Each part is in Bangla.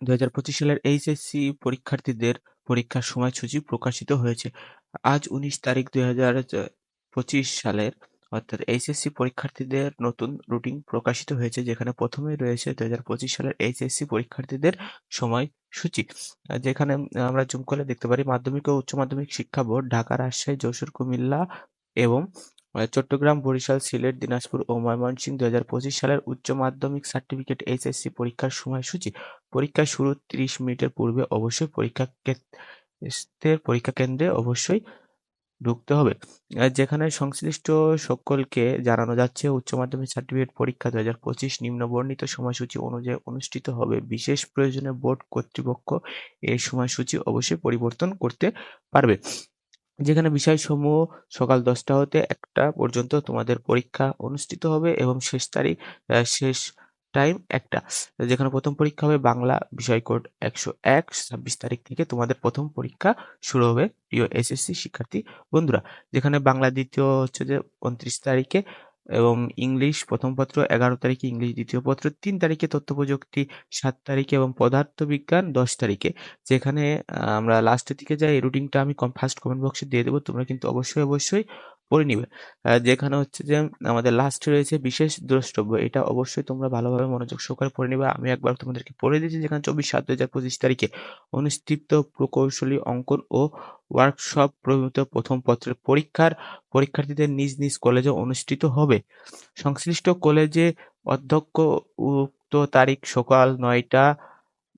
2025 সালের এইচএসসি পরীক্ষার্থীদের পরীক্ষার সময়সূচি প্রকাশিত হয়েছে। আজ উনিশ তারিখ 2025 সালের অর্থাৎ এইচএসসি পরীক্ষার্থীদের নতুন রুটিন প্রকাশিত হয়েছে যেখানে প্রথমেই রয়েছে 2025 সালের এইচএসসি পরীক্ষার্থীদের সময়সূচি। যেখানে আমরা জুম করলে দেখতে পারি মাধ্যমিক ও উচ্চ মাধ্যমিক শিক্ষা বোর্ড ঢাকা, রাজশাহী, যশোর, কুমিল্লা এবং চট্টগ্রাম, বরিশাল, সিলেট, দিনাজপুর ও ময়মনসিংহ 2025 সালের উচ্চ মাধ্যমিক সার্টিফিকেট এইচএসসি পরীক্ষার সময়সূচি পরীক্ষা শুরুর 30 মিনিটের পূর্বে অবশ্যই পরীক্ষা পরীক্ষা কেন্দ্রে অবশ্যই ঢুকতে হবে। যেখানে সংশ্লিষ্ট সকলকে জানানো যাচ্ছে উচ্চ মাধ্যমিক সার্টিফিকেট পরীক্ষা 2025 নিম্নবর্ণিত সময়সূচি অনুযায়ী অনুষ্ঠিত হবে। বিশেষ প্রয়োজনে বোর্ড কর্তৃপক্ষ এই সময়সূচি অবশ্যই পরিবর্তন করতে পারবে। যেখানে বিষয়সমূহ সকাল দশটা হতে একটা পর্যন্ত তোমাদের পরীক্ষা অনুষ্ঠিত হবে এবং শেষ তারিখ শেষ টাইম একটা। যেখানে প্রথম পরীক্ষা হবে বাংলা বিষয় কোড একশো এক, ছাব্বিশ তারিখ থেকে তোমাদের প্রথম পরীক্ষা শুরু হবে প্রিয় এসএসসি শিক্ষার্থী বন্ধুরা। যেখানে বাংলা দ্বিতীয় হচ্ছে যে, উনত্রিশ তারিখে এবং ইংলিশ প্রথম পত্র এগারো তারিখে, ইংলিশ দ্বিতীয় পত্র তিন তারিখে তথ্য প্রযুক্তি সাত তারিখে এবং পদার্থবিজ্ঞান দশ তারিখে। যেখানে আমরা লাস্টের দিকে যাই রুটিনটা আমি ফার্স্ট কমেন্ট বক্সে দিয়ে দেবো। তোমরা কিন্তু অবশ্যই অবশ্যই পড়ে নিবে। যেখানে হচ্ছে যে আমাদের লাস্টে রয়েছে বিশেষ দ্রষ্টব্য। এটা অবশ্যই তোমরা ভালোভাবে মনোযোগ সহকারে পড়ে নিবে। আমি একবার তোমাদেরকে পড়ে দিয়েছি যেখানে চব্বিশ সাত দু হাজার পঁচিশ তারিখে অনুষ্ঠিত প্রকৌশলী অঙ্কন ও ওয়ার্কশপ প্রভৃত প্রথম পত্রের পরীক্ষার পরীক্ষার্থীদের নিজ নিজ কলেজে অনুষ্ঠিত হবে। সংশ্লিষ্ট কলেজে অধ্যক্ষ উক্ত তারিখ সকাল নয়টা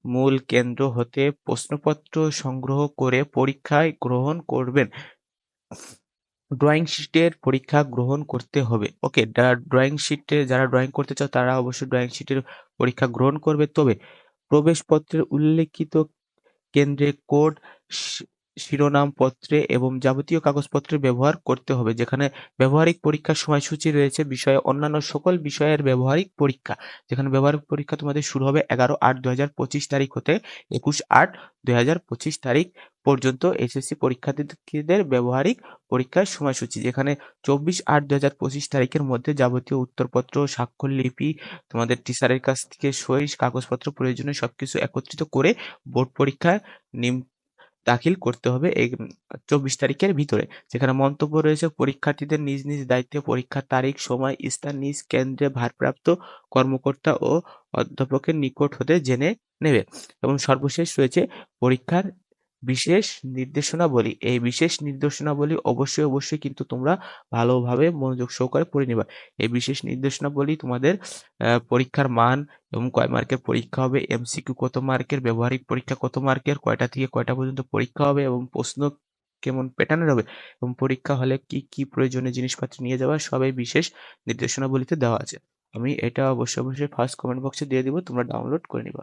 মূল কেন্দ্র হতে প্রশ্নপত্র সংগ্রহ করে পরীক্ষায় গ্রহণ করবেন। ড্রয়িং শিটের পরীক্ষা গ্রহণ করতে হবে। ওকে যারা ড্রয়িং শিটে যারা ড্রয়িং করতে চাও, তারা অবশ্যই ড্রয়িং শিটের পরীক্ষা গ্রহণ করবে। তবে প্রবেশপত্রের উল্লেখিত কেন্দ্রে কোড শিরোনামপত্রে এবং যাবতীয় কাগজপত্রে ব্যবহার করতে হবে, যেখানে ব্যবহারিক পরীক্ষার সময়সূচি রয়েছে, বিষয়ে অন্যান্য সকল বিষয়ের ব্যবহারিক পরীক্ষা। যেখানে ব্যবহারিক পরীক্ষা তোমাদের শুরু হবে এগারো আট দু তারিখ হতে একুশ আট দু তারিখ পর্যন্ত এসএসসি পরীক্ষার্থীদের ব্যবহারিক পরীক্ষার সময়সূচি, যেখানে চব্বিশ আট দু হাজার পঁচিশ তারিখের মধ্যে যাবতীয় উত্তরপত্র, স্বাক্ষর, লিপি, তোমাদের টিচারের কাছ থেকে সই, কাগজপত্র প্রয়োজনীয় সবকিছু একত্রিত করে বোর্ড পরীক্ষায় নিম দাখিল করতে হবে এই চব্বিশ তারিখের ভিতরে। যেখানে মন্তব্য রয়েছে, পরীক্ষার্থীদের নিজ নিজ দায়িত্বে পরীক্ষার তারিখ, সময়, স্থান, নিজ কেন্দ্রে ভারপ্রাপ্ত কর্মকর্তা ও অধ্যাপকের নিকট হতে জেনে নেবে। এবং সর্বশেষ রয়েছে, পরীক্ষার বিশেষ নির্দেশনাবলী। এই বিশেষ নির্দেশনাবলী অবশ্যই অবশ্যই কিন্তু তোমরা ভালোভাবে মনোযোগ সহকারে পড়ে নিবা। এই বিশেষ নির্দেশনাবলী তোমাদের পরীক্ষার মান এবং কয় মার্কের পরীক্ষা হবে এমসিকিউ কত মার্কের, ব্যবহারিক পরীক্ষা কত মার্কের, কয়টা থেকে কয়টা পর্যন্ত পরীক্ষা হবে এবং প্রশ্ন কেমন প্যাটার্নের হবে এবং পরীক্ষা হলে কি কি প্রয়োজনীয় জিনিসপত্র নিয়ে যাওয়া, সবাই বিশেষ নির্দেশনাবলীতে দেওয়া আছে। আমি এটা অবশ্যই অবশ্যই ফার্স্ট কমেন্ট বক্সে দিয়ে দিব, তোমরা ডাউনলোড করে নিবা।